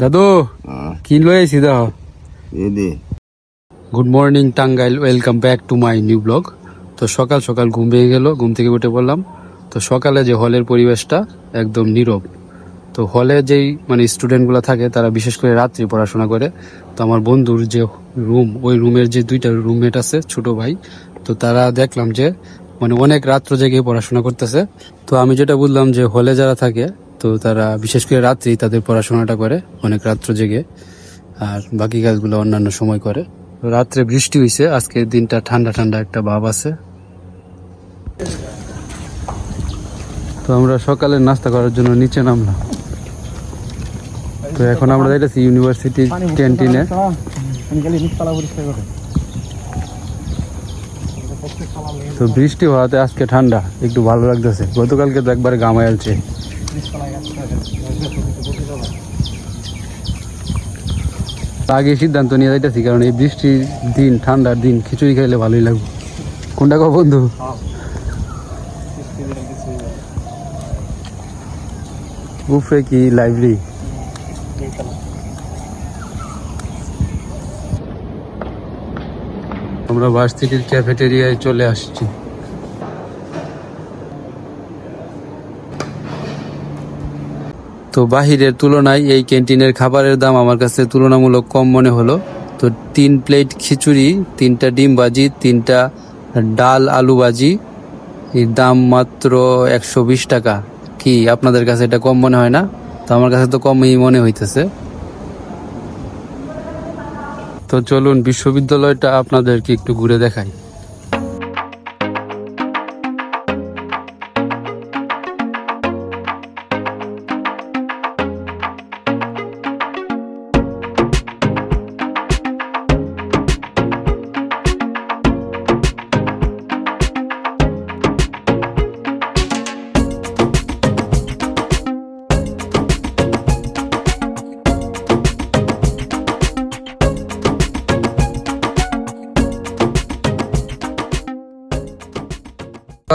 দাদু কি লই আইছি এদে good morning Tangail welcome back to my new blog তো সকাল সকাল ঘুম পেয়ে গেল ঘুম থেকে উঠে পড়লাম তো সকালে যে হলের পরিবেশটা একদম নীরব। তো হলে যেই মানে স্টুডেন্টগুলো থাকে তারা বিশেষ করে রাত্রি পড়াশোনা করে তো আমার বন্ধুর যে রুম ওই রুমের যে দুইটা রুমমেট আছে ছোট ভাই তো তারা দেখলাম যে মানে অনেক রাত্র জেগে পড়াশোনা করতেছে। তো আমি যেটা বুঝলাম যে হলে যারা থাকে তো তারা, বিশেষ করে রাত্রি তাদের পড়াশোনাটা করে, অনেক রাত্র জেগে, আর বাকি কাজগুলো অন্যান্য সময় করে। রাত্রে বৃষ্টি হয়েছে আজকে দিনটা ঠান্ডা ঠান্ডা একটা ভাব আছে। তো আমরা সকালে নাস্তা করার জন্য নিচে নামলাম। তো এখন আমরা যাইতেছি ইউনিভার্সিটির ক্যান্টিনে। তো বৃষ্টি হওয়াতে আজকে ঠান্ডা, একটু ভালো লাগতেছে। গতকালকে তো একবারে গামায় আলছে। আগে সিদ্ধান্ত নিয়ে যাইতেছি, কারণ এই বৃষ্টির দিন, ঠান্ডার দিন, খিচুড়ি খাইলে ভালোই লাগবে। কোনটা কো বন্ধু? বুফে কি লাইব্রেরি? আমরা ভার্সিটির ক্যাফেটেরিয়ায় চলে আসছি। তো বাহিরের তুলনায় এই ক্যান্টিনের খাবারের দাম আমার কাছে তুলনামূলক কম মনে হলো। তো তিন প্লেট খিচুড়ি, তিনটা ডিম ভাজি, তিনটা ডাল আলু ভাজি, এর দাম মাত্র একশো বিশ টাকা। কি আপনাদের কাছে এটা কম মনে হয় না? তো আমার কাছে তো কমই মনে হইতেছে। তো চলুন বিশ্ববিদ্যালয়টা আপনাদেরকে একটু ঘুরে দেখাই।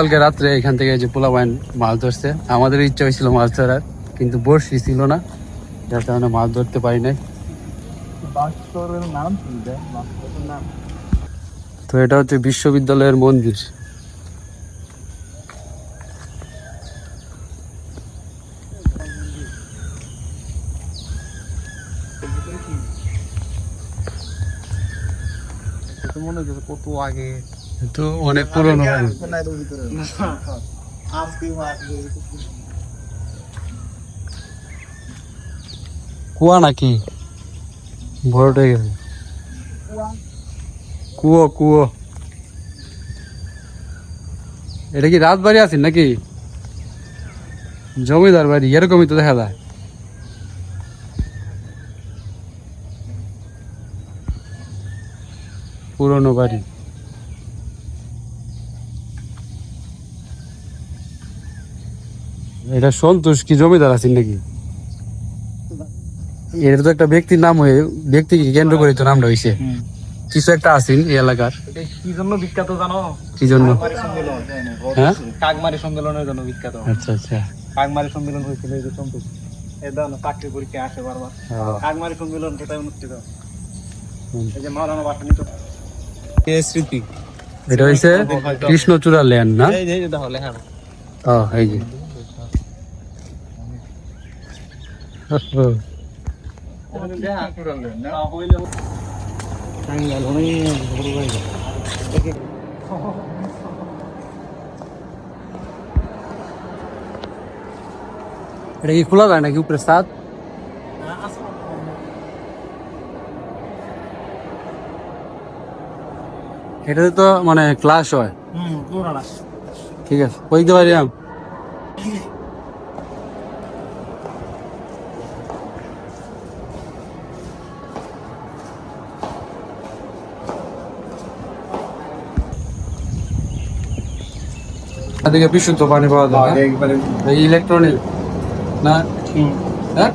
কালকে রাত্রে এখান থেকে যে পোলা বাইন মাছ ধরছে। আমাদের ইচ্ছা হয়েছিল মাছ ধরার কিন্তু বর্ষি ছিল না যার কারণে মাছ ধরতে পারি নাই। তো এটা হচ্ছে বিশ্ববিদ্যালয়ের মন্দির। মনে হচ্ছে কত আগে তো অনেক পুরনো কুয়া নাকি ভরটে গেছে কুয়ো কুয়ো এটা কি রাজবাড়ি আছেন নাকি জমিদার বাড়ি এরকমই তো দেখা যায় পুরনো বাড়ি এটা সন্তোষ কি জমিদার আছেন নাকি? এটা তো একটা ব্যক্তির নাম হয়ে ব্যক্তিকে কেন্দ্র করে তো নামটা হয়েছে কিছু একটা আছেন এই এলাকার? কি জন্য বিখ্যাত জানো? কি জন্য? কাকমারি হ্যাঁ? কাকমারি সম্মেলনের জন্য বিখ্যাত। আচ্ছা আচ্ছা। কাকমারি সম্মেলন হয়েছিল এই যে সন্তোষ। দাও না চাকরি পরীক্ষা আসে বারবার। কাকমারি সম্মেলন কোথায় অনুষ্ঠিত? এই যে মাওলানা বাসানি তো এ স্মৃতি? এটা হয়েছে কৃষ্ণচূড়া ল্যান্ড না? এই যে এই যে দেখো লেখা ও এই যে। এটা কি খোলা যায় নাকি উপরে সাত এটাতে তো মানে ক্লাস হয়। ঠিক আছে ওই দিতে পারি এদিকে বিশুদ্ধ পানি পাওয়া যায় একবারে এই ইলেকট্রনিক না? হ্যাঁ?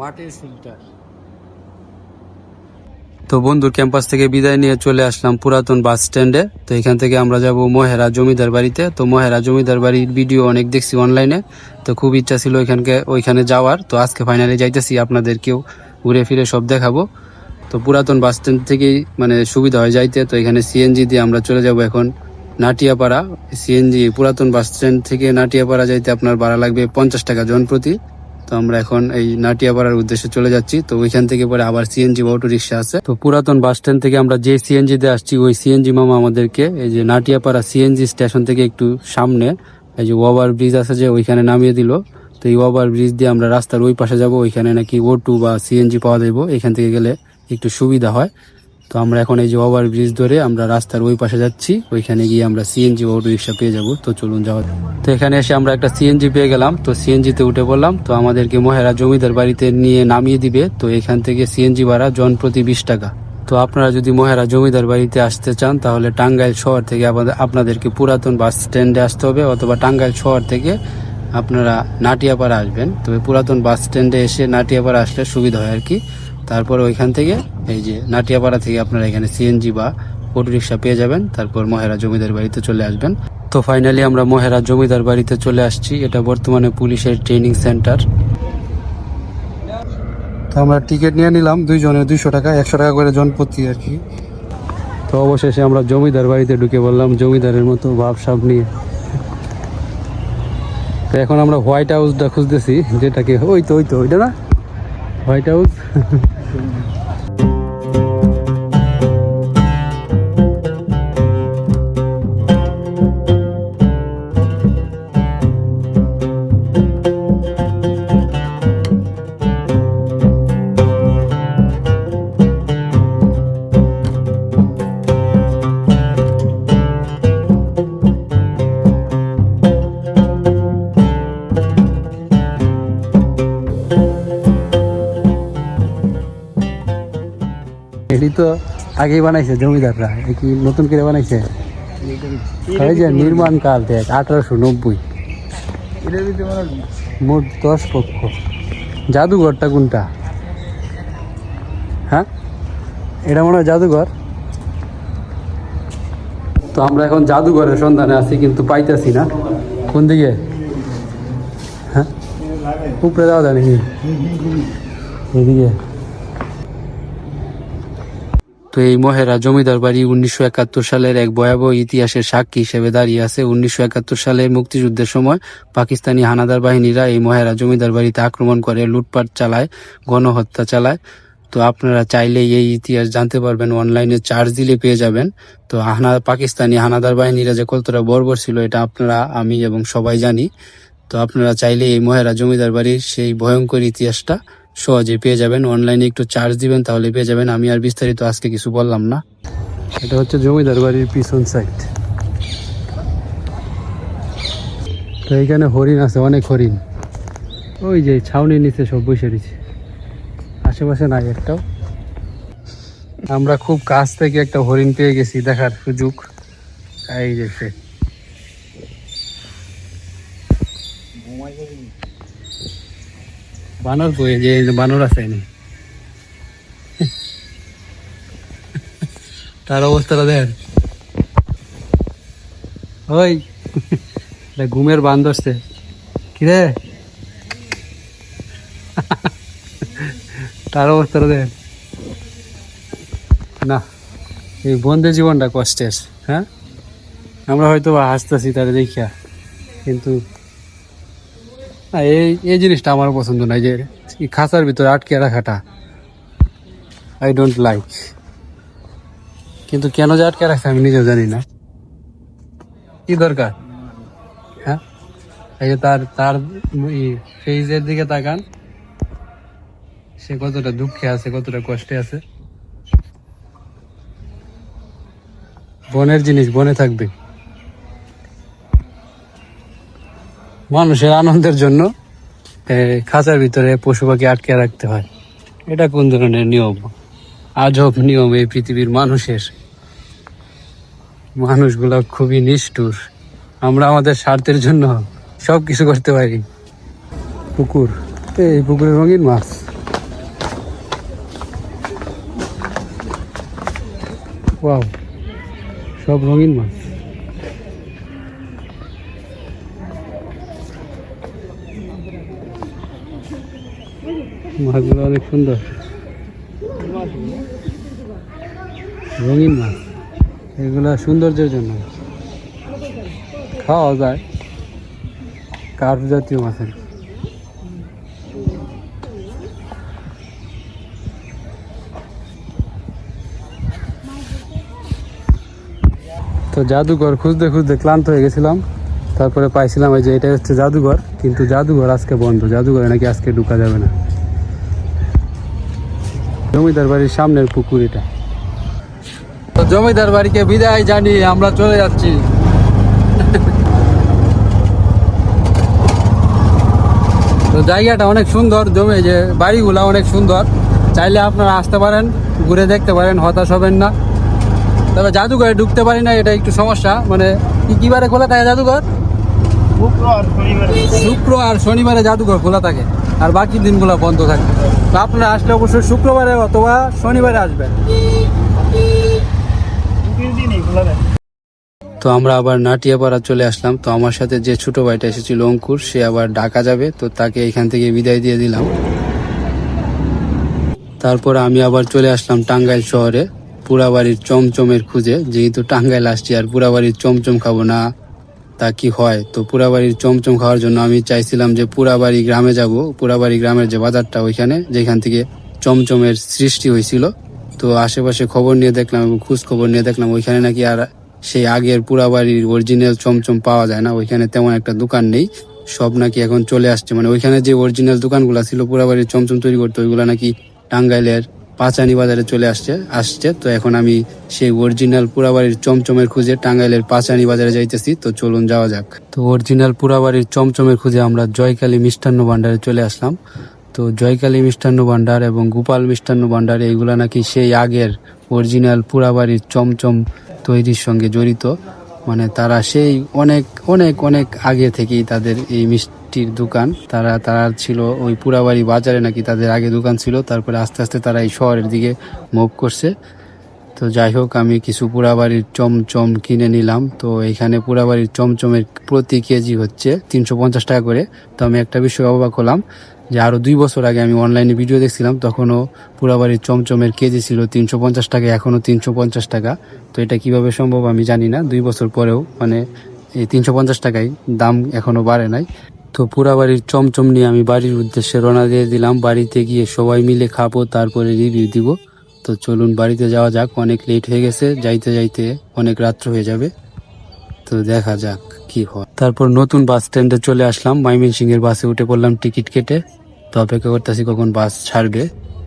মাটির ফিল্টার তো বন্ধুর ক্যাম্পাস থেকে বিদায় নিয়ে চলে আসলাম পুরাতন বাস স্ট্যান্ডে। তো এখান থেকে আমরা যাব মহেরা জমিদার বাড়িতে। তো মহেরা জমিদার বাড়ির ভিডিও অনেক দেখছি অনলাইনে তো খুব ইচ্ছা ছিল ওইখানকে ওইখানে যাওয়ার। তো আজকে ফাইনালি যাইতেছি আপনাদেরকেও ঘুরে ফিরে সব দেখাবো। তো পুরাতন বাস স্ট্যান্ড থেকেই মানে সুবিধা হয় যাইতে। তো এখানে সিএনজি দিয়ে আমরা চলে যাব এখন নাটিয়াপাড়া। সিএনজি, পুরাতন বাস স্ট্যান্ড থেকে নাটিয়াপাড়া যাইতে আপনার ভাড়া লাগবে পঞ্চাশ টাকা জন প্রতি। তো আমরা এখন এই নাটিয়াপাড়ার উদ্দেশ্যে চলে যাচ্ছি। তো ওইখান থেকে পরে আবার সিএনজি বা অটো রিক্সা আছে। তো পুরাতন বাস স্ট্যান্ড থেকে আমরা যে সিএনজি তে আসছি, ওই সিএনজি মামা আমাদেরকে এই যে নাটিয়াপাড়া সিএনজি স্টেশন থেকে একটু সামনে, এই যে ওভার ব্রিজ আছে যে ওইখানে নামিয়ে দিল। তো এই ওভার ব্রিজ দিয়ে আমরা রাস্তার ওই পাশে যাব, ওইখানে নাকি ও টু বা সিএনজি পাওয়া যাব এখান থেকে গেলে একটু সুবিধা হয়। তো আমরা এখন এই যে ওভার ব্রিজ ধরে আমরা রাস্তার ওই পাশে যাচ্ছি, ওইখানে গিয়ে আমরা সিএনজি অটো রিক্সা পেয়ে যাব। তো চলুন যাওয়া। তো এখানে এসে আমরা একটা সিএনজি পেয়ে গেলাম। তো সিএনজি তে উঠে পড়লাম। তো আমাদেরকে মহেরা জমিদার বাড়িতে নিয়ে নামিয়ে দিবে। তো এখান থেকে সিএনজি ভাড়া জন প্রতি বিশ টাকা। তো আপনারা যদি মহেরা জমিদার বাড়িতে আসতে চান, তাহলে টাঙ্গাইল শহর থেকে আপনাদেরকে পুরাতন বাস স্ট্যান্ডে আসতে হবে, অথবা টাঙ্গাইল শহর থেকে আপনারা নাটিয়াপাড়া আসবেন। তবে পুরাতন বাস স্ট্যান্ডে এসে নাটিয়াপাড়া আসলে সুবিধা হয় আর কি। তারপর ওইখান থেকে এই যে নাটিয়াপাড়া থেকে আপনারা এখানে সিএনজি বা অটো রিক্সা পেয়ে যাবেন। তারপর মহেরা জমিদার বাড়িতে চলে আসবেন। তো ফাইনালি আমরা মহেরা জমিদার বাড়িতে চলে আসছি। এটা বর্তমানে পুলিশের ট্রেনিং সেন্টার তো আমরা টিকিট নিয়ে নিলাম। দুইজনের দুইশো টাকা, একশো টাকা করে জন প্রতি আর কি। তো অবশেষে আমরা জমিদার বাড়িতে ঢুকে বললাম জমিদারের মতো ভাব নিয়ে। তো এখন আমরা হোয়াইট হাউসটা খুঁজতেছি, যেটাকে ওই তো ওই তো, ওইটা না? হোয়াইট হাউস এটি তো আগেই বানাইছে জমিদাররা কি নতুন করে বানাইছে? নির্মাণ কাল দেখ, আঠারোশো নব্বই। মোট দশ পক্ষ জাদুঘরটা কোনটা? হ্যাঁ? এটা মনে হয় জাদুঘর। তো আমরা এখন জাদুঘরের সন্ধানে আছি, কিন্তু পাইতেছি না। কোন দিকে? হ্যাঁ? উপরে যাওয়া যায় নাকি এদিকে এই মহেরা জমিদার বাড়ি উনিশশো একাত্তর সালের এক ভয়াবহ ইতিহাসের সাক্ষী হিসেবে দাঁড়িয়ে আছে। উনিশশো একাত্তর সালে মুক্তিযুদ্ধের সময় পাকিস্তানি হানাদার বাহিনীরা এই মহেরা জমিদার বাড়িতে আক্রমণ করে, লুটপাট চালায়, গণহত্যা চালায়। তো আপনারা চাইলে এই ইতিহাস জানতে পারবেন, অনলাইনে চার্জ দিলে পেয়ে যাবেন। তো হানা, পাকিস্তানি হানাদার বাহিনীরা যে কতটা বর্বর ছিল এটা আপনারা, আমি এবং সবাই জানি। তো আপনারা চাইলে এই মহেরা জমিদার বাড়ির সেই ভয়ঙ্কর ইতিহাসটা সহজে পেয়ে যাবেন। অনলাইনে একটু চার্জ দিবেন, তাহলে পেয়ে যাবেন। আমি আর বিস্তারিত আজকে কিছু বললাম না। এটা হচ্ছে জমিদার বাড়ির পিছন সাইড তো এইখানে হরিণ আছে, অনেক হরিণ। ওই যে ছাউনির নিচে সব বসে দিচ্ছে আশেপাশে নাই একটাও। আমরা খুব কাছ থেকে একটা হরিণ পেয়ে গেছি, দেখার সুযোগ। এই যে বানর কই? যে বানর আছে এনে। তার অবস্থাটা দেখ ওই ঘুমের বান ধরছে কিরে? তার অবস্থাটা দেখ না, এই বন্ধের জীবনটা কষ্টের হ্যাঁ? আমরা হয়তো বা হাসতেছি তারা দেখিয়া, কিন্তু না, এই এই জিনিসটা আমার পছন্দ নাই যে খাঁচার ভিতরে আটকে রাখাটা। আই ডোন্ট লাইক কিন্তু কেন যে আটকে রাখছে আমি নিজেও জানি না। কি দরকার? হ্যাঁ? এই যে তার তার ফেজের দিকে তাকান। সে কতটা দুঃখে আছে, কতটা কষ্টে আছে। বনের জিনিস বনে থাকবে। মানুষের আনন্দের জন্য খাঁচার ভিতরে পশু পাখি আটকে রাখতে হয়। এটা কোন ধরনের নিয়ম? আজব নিয়ম এই পৃথিবীর মানুষের। মানুষগুলো খুবই নিষ্ঠুর। আমরা আমাদের স্বার্থের জন্য সব কিছু করতে পারি। পুকুর। এই পুকুরের রঙিন মাছ। সব রঙিন মাছ। মাছগুলো অনেক সুন্দর। রঙিন মাছ। এগুলো সৌন্দর্যের জন্য। খাওয়া যায়। কার্প জাতীয় মাছের। তো জাদুঘর খুঁজতে খুঁজতে ক্লান্ত হয়ে গেছিলাম। তারপরে পাইছিলাম এই যে এটা হচ্ছে জাদুঘর, কিন্তু জাদুঘর আজকে বন্ধ। জাদুঘরে নাকি আজকে ঢুকা যাবে না। জমিদার বাড়ির সামনের পুকুর এটা জমিদার বাড়িকে বিদায় জানি আমরা চলে যাচ্ছি। তো জায়গাটা অনেক সুন্দর, জমি যে বাড়িগুলা অনেক সুন্দর। চাইলে আপনারা আসতে পারেন, ঘুরে দেখতে পারেন, হতাশ হবেন না। তবে জাদুঘরে ঢুকতে পারি না, এটা একটু সমস্যা। মানে কি কি বারে খোলা থাকে জাদুঘর? শুক্র আর শনিবার জাদুঘর খোলা থাকে আর বাকি দিনগুলো বন্ধ থাকে। আপনারা আসলে অবশ্যই শুক্রবারে অথবা শনিবারে আসবেন। তো আমরা আবার নাটিয়াপাড়া চলে আসলাম। তো আমার সাথে যে ছোট ভাইটা এসেছিল অঙ্কুর, সে আবার ঢাকা যাবে। তো তাকে এখান থেকে বিদায় দিয়ে দিলাম। তারপর আমি আবার চলে আসলাম টাঙ্গাইল শহরে। পুরাবাড়ির চমচমের খুঁজে। যেহেতু টাঙ্গাইল আসছি আর পুরাবাড়ির চমচম খাব না। তা কি হয়? তো পুরাবাড়ির চমচম খাওয়ার জন্য আমি চাইছিলাম যে পুরাবাড়ি গ্রামে যাব। পুরাবাড়ি গ্রামের যে বাজারটা ওইখানে, যেখান থেকে চমচমের সৃষ্টি হয়েছিল। তো আশেপাশে খবর নিয়ে দেখলাম এবং খোঁজ খবর নিয়ে দেখলাম ওইখানে নাকি আর সেই আগের পুরাবাড়ির অরিজিনাল চমচম পাওয়া যায় না। ওইখানে তেমন একটা দোকান নেই। সব নাকি এখন চলে আসছে। মানে ওইখানে যে অরিজিনাল দোকানগুলো ছিল পুরাবাড়ির চমচম তৈরি করতো, ওইগুলো নাকি টাঙ্গাইলের পাঁচানি বাজারে চলে আসছে আসছে। তো এখন আমি সেই অরিজিনাল পুরাবাড়ির চমচমের খুঁজে টাঙ্গাইলের পাঁচানি বাজারে যাইতেছি। তো চলুন যাওয়া যাক। তো অরিজিনাল পুরাবাড়ির চমচমের খুঁজে আমরা জয়কালী মিষ্টান্ন ভান্ডারে চলে আসলাম। তো জয়কালী মিষ্টান্ন ভান্ডার এবং গোপাল মিষ্টান্ন ভান্ডার এইগুলো নাকি সেই আগের অরিজিনাল পুরাবাড়ির চমচম তৈরির সঙ্গে জড়িত। মানে তারা সেই অনেক অনেক অনেক আগে থেকেই তাদের এই মিষ্টির দোকান। তারা তারা ছিল ওই পুরাবাড়ি বাজারে নাকি তাদের আগে দোকান ছিল। তারপরে আস্তে আস্তে তারা এই শহরের দিকে মুভ করছে। তো যাই হোক, আমি কিছু পুরাবাড়ির চমচম কিনে নিলাম। তো এখানে পুরাবাড়ির চমচমের প্রতি কেজি হচ্ছে তিনশো পঞ্চাশ টাকা করে। তো আমি একটা বিষয় অবাক হলাম যে আরও দুই বছর আগে আমি অনলাইনে ভিডিও দেখছিলাম, তখনও পুরাবাড়ির চমচমের কেজি ছিল তিনশো পঞ্চাশ টাকা, এখনও তিনশো পঞ্চাশ টাকা। তো এটা কীভাবে সম্ভব আমি জানি না। দুই বছর পরেও মানে এই তিনশো পঞ্চাশ টাকায় দাম এখনও বাড়ে নাই। তো পুরাবাড়ির চমচম নিয়ে আমি বাড়ির উদ্দেশ্যে রওনা দিয়ে দিলাম। বাড়িতে গিয়ে সবাই মিলে খাব, তারপরে রিভিউ দিব। তো চলুন বাড়িতে যাওয়া যাক, অনেক লেট হয়ে গেছে, যাইতে যাইতে অনেক রাত্র হয়ে যাবে। তো দেখা যাক কি হয়। তারপর নতুন বাস স্ট্যান্ডে চলে আসলাম এর বাসে উঠে পড়লাম টিকিট কেটে। তো অপেক্ষা করতেছি কখন বাস ছাড়বে।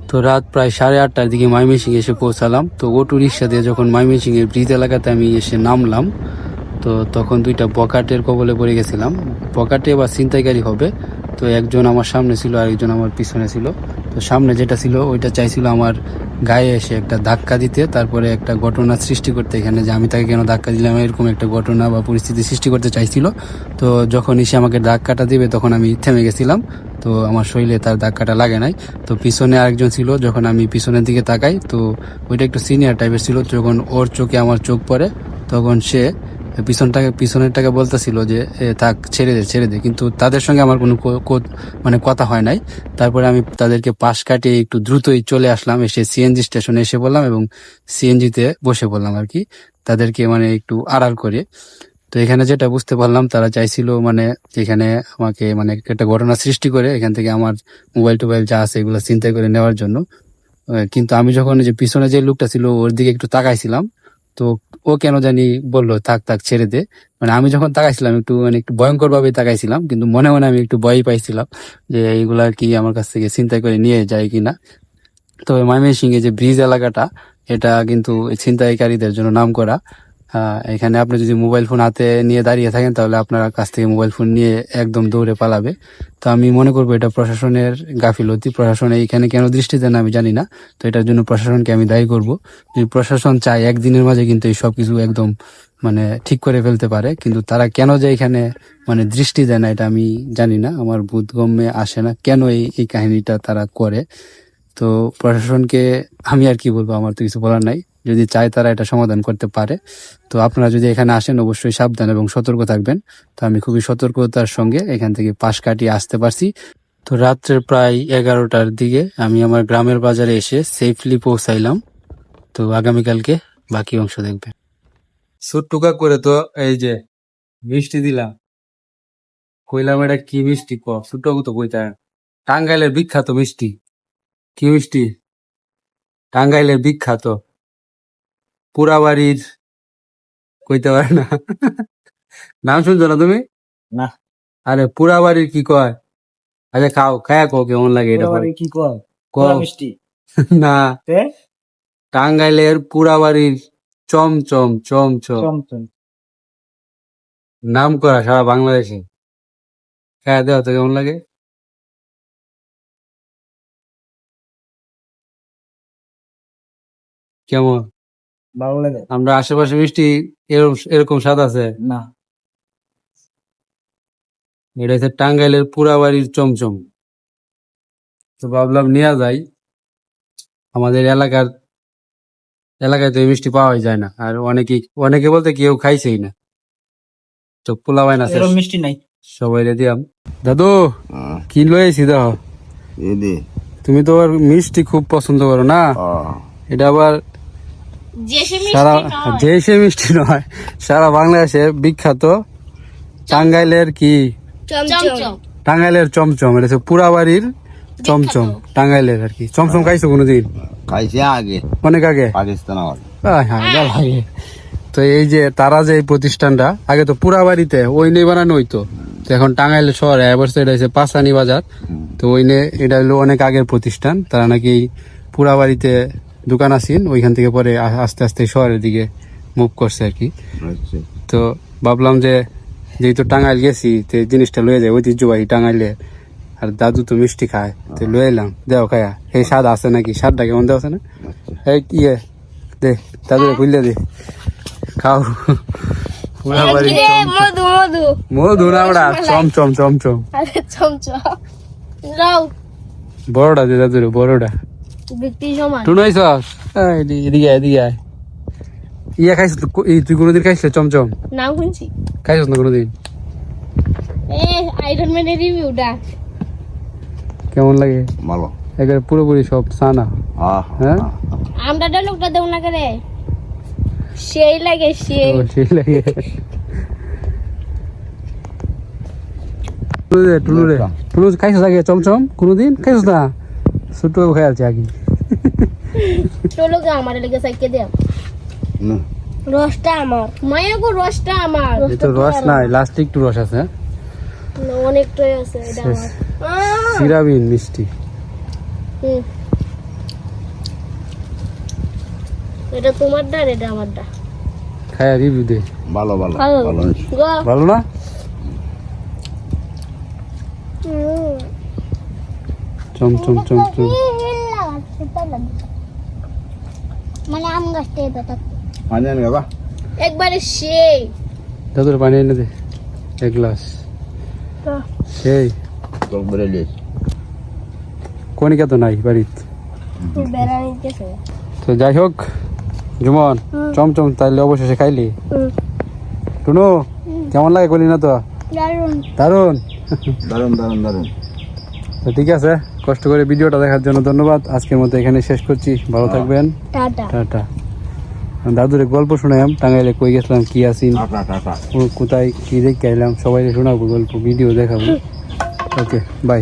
তো রাত প্রায় সাড়ে আটটার দিকে মাইমিন এসে পৌঁছালাম। তো অটো রিক্সা দিয়ে যখন এর ব্রিজ এলাকাতে আমি এসে নামলাম, তো তখন দুইটা বকাটের কবলে পড়ে গেছিলাম। বকাটে বা ছিনতাইকারী হবে। তো একজন আমার সামনে ছিল আর একজন আমার পিছনে ছিল। তো সামনে যেটা ছিল, ওইটা চাইছিল আমার গায়ে এসে একটা ধাক্কা দিতে। তারপরে একটা ঘটনা সৃষ্টি করতে এখানে যে আমি তাকে কেন ধাক্কা দিলাম, এরকম একটা ঘটনা বা পরিস্থিতি সৃষ্টি করতে চাইছিল। তো যখন এসে আমাকে ধাক্কাটা দিবে, তখন আমি থেমে গেছিলাম। তো আমার শরীরে তার ধাক্কাটা লাগে নাই। তো পিছনে আরেকজন ছিল, যখন আমি পিছনের দিকে তাকাই, তো ওইটা একটু সিনিয়র টাইপের ছিল। যখন ওর চোখে আমার চোখ পড়ে, তখন সে পিছনটাকে, পিছনেরটাকে বলতেছিল যে থাক, ছেড়ে দে ছেড়ে দে। কিন্তু তাদের সঙ্গে আমার কোনো মানে কথা হয় নাই। তারপরে আমি তাদেরকে পাশ কাটিয়ে একটু দ্রুতই চলে আসলাম, এসে সিএনজি স্টেশনে এসে বললাম এবং সিএনজিতে বসে বললাম আর কি, তাদেরকে মানে একটু আড়াল করে। তো এখানে যেটা বুঝতে পারলাম, তারা চাইছিল মানে এখানে আমাকে মানে একটা ঘটনা সৃষ্টি করে, এখান থেকে আমার মোবাইল টোবাইল যা আছে এগুলো চিন্তাই করে নেওয়ার জন্য। কিন্তু আমি যখন যে পিছনে যে লোকটা ছিল, ওর দিকে একটু তাকাইছিলাম, তো ও কেন জানি বলল, থাক থাক, ছেড়ে দে। মানে আমি যখন তাকাইছিলাম, একটু মানে একটু ভয়ঙ্কর ভাবে তাকাইছিলাম, কিন্তু মনে মনে আমি একটু ভয় পাইছিলাম যে এইগুলা কি আমার কাছ থেকে চিন্তা করে নিয়ে যায় কিনা। তবে ময়মনসিংহে যে ব্রিজ এলাকাটা, এটা কিন্তু ছিনতাইকারীদের জন্য নাম করা এখানে আপনি যদি মোবাইল ফোন হাতে নিয়ে দাঁড়িয়ে থাকেন, তাহলে আপনার কাছ থেকে মোবাইল ফোন নিয়ে একদম দৌড়ে পালাবে। তো আমি মনে করব এটা প্রশাসনের গাফিলতি। প্রশাসন এখানে কেন দৃষ্টি দেন আমি জানি না, তো এটার জন্য প্রশাসনকে আমি দায়ী করব। যদি প্রশাসন চায়, একদিনের মাঝে কিন্তু এই সব কিছু একদম মানে ঠিক করে ফেলতে পারে, কিন্তু তারা কেন যে এখানে মানে দৃষ্টি দেয় না, এটা আমি জানি না। আমার বোধগম্যে আসে না কেন এই এই কাহিনীটা তারা করে। তো প্রশাসনকে আমি আর কি বলব, আমার তো কিছু বলার নাই। যদি চায় তারা এটা সমাধান করতে পারে। তো আপনারা যদি এখানে আসেন, অবশ্যই সাবধান এবং সতর্ক থাকবেন। তো আমি খুবই সতর্কতার সঙ্গে এখান থেকে পাশ কাটিয়ে আসতে পারছি। তো রাত্রের প্রায় এগারোটার দিকে আমি আমার গ্রামের বাজারে এসে সেফলি পৌঁছাইলাম। তো আগামীকালকে বাকি অংশ দেখবেন। ছোট্টুকা করে তো এই যে মিষ্টি দিলাম। কইলাম, এটা কি মিষ্টি ক? ছোট্টকু তো কইতা টাঙ্গাইলের বিখ্যাত মিষ্টি। কি মিষ্টি? টাঙ্গাইলের বিখ্যাত। পুরাবাড়ির কইতে পারে না। নাম শুনছো না তুমি? না। আরে পুরাবাড়ির কি কয়? আচ্ছা খাও খায়া কো কেমন লাগে এটা কি কয়। পুরা মিষ্টি? না। টাঙ্গাইলের পুরাবাড়ির চমচম চমচম চমচম নাম করা সারা বাংলাদেশে। খায়া দেওয়া তো কেমন লাগে? কেমন? ভালো লাগে? আমরা আশেপাশে মিষ্টি এরকম এরকম স্বাদ আছে? না। এটা হচ্ছে টাঙ্গাইলের পুরাবাড়ির চমচম। তো ভাবলাম নেওয়া যাই। আমাদের এলাকার এলাকায় তো এই মিষ্টি পাওয়াই যায় না। আর অনেকে অনেকে বলতে কেউ খাইছেই না। তো পোলাবাই না এরকম মিষ্টি নাই। সবাই রে দিয়াম দাদু কি লয়েছি দেখো। তুমি তো আবার মিষ্টি খুব পছন্দ করো না? এটা আবার সারা যে সে মিষ্টি নয় সারা বাংলাদেশে বিখ্যাত টাঙ্গাইলের কি? টাঙ্গাইলের চমচম এটা হচ্ছে পুরাবাড়ির চমচম টাঙ্গাইলের আর কি। চমচম খাইছো কোনোদিন? খাইছে আগে। অনেক আগে? পাকিস্তান হায়, লাগে। তো এই যে তারা যে এই প্রতিষ্ঠানটা আগে তো পুরাবাড়িতে ওই নিয়ে বানানো হইতো। তো এখন টাঙ্গাইল শহরে এবার এটা হচ্ছে পাঁচানি বাজার। তো ওই নিয়ে এটা হলো অনেক আগের প্রতিষ্ঠান। তারা নাকি পুরাবাড়িতে দোকান আছেন ওইখান থেকে পরে আস্তে আস্তে শহরের দিকে মুভ করছে আর কি। আচ্ছা। তো ভাবলাম যে যেহেতু টাঙ্গাইল গেছি তো এই জিনিসটা লয়ে যায় ঐতিহ্যবাহী টাঙ্গাইলে। আর দাদু তো মিষ্টি খায় তো লয়ে এলাম। দেও খায়া এই স্বাদ আছে নাকি? স্বাদটা কেমন দেওয়া আছে না? এই ইয়ে দে দাদু খুললে দে। খাও। পুরা বাড়ি কিরে মধু মধু। মধু না ওটা চম চম চম চম। বড়টা দে দাদুরে বড়টা। ব্যক্তি সমান? টুনু এদিকে এদিকে আয়। ইয়া খাইছ এই তুই কোনোদিন খাইছ চমচম? নাম শুনছি। খাইছ না কোনোদিন? এ আইরন ম্যানের রিভিউটা কেমন লাগে? ভালো। একেবারে পুরোপুরি সব সানা। হ্যাঁ? আমরা ডায়লগটা দেব না করে? সেই লাগে সেই। ঠিক লাগে। টুলু রে টুলু রে টুলু খাইছিস আগে চমচম? কোনোদিন? খাইছিস না? ছোট খাই আছে আগে। চলো গা আমার লেগে সাইকে দে না। রসটা আমার। মায়া গো রসটা আমার। তো রস নাই লাস্টে একটু রস আছে হ্যাঁ? অনেকটাই আছে এটা আমার! সিরাবিন মিষ্টি। হুম। এটা তোমারটা আর এটা আমারটা খায়া রিভিউ দে। ভালো ভালো ভালো। ভালো না? হুম। চমচম চমচম মানে আম পানি আনবে বা একবারে সেই দাদুর পানি এনে দে এক গ্লাস সেই কণিকা তো নাই বাড়িতে তো যাই হোক জুমন চমচম তাইলে অবশেষে খাইলি টুনু কেমন লাগে কলি না তো দারুণ দারুণ দারুণ দারুণ দারুণ তো ঠিক আছে কষ্ট করে ভিডিওটা দেখার জন্য ধন্যবাদ। আজকের মতো এখানে শেষ করছি। ভালো থাকবেন। টাটা। দাদুরে গল্প শোনালাম টাঙ্গাইলে কই গেছিলাম কি আসিন কোথায় কি দেখে আইলাম সবাই শোনাবো গল্প ভিডিও দেখাবো। Okay bye.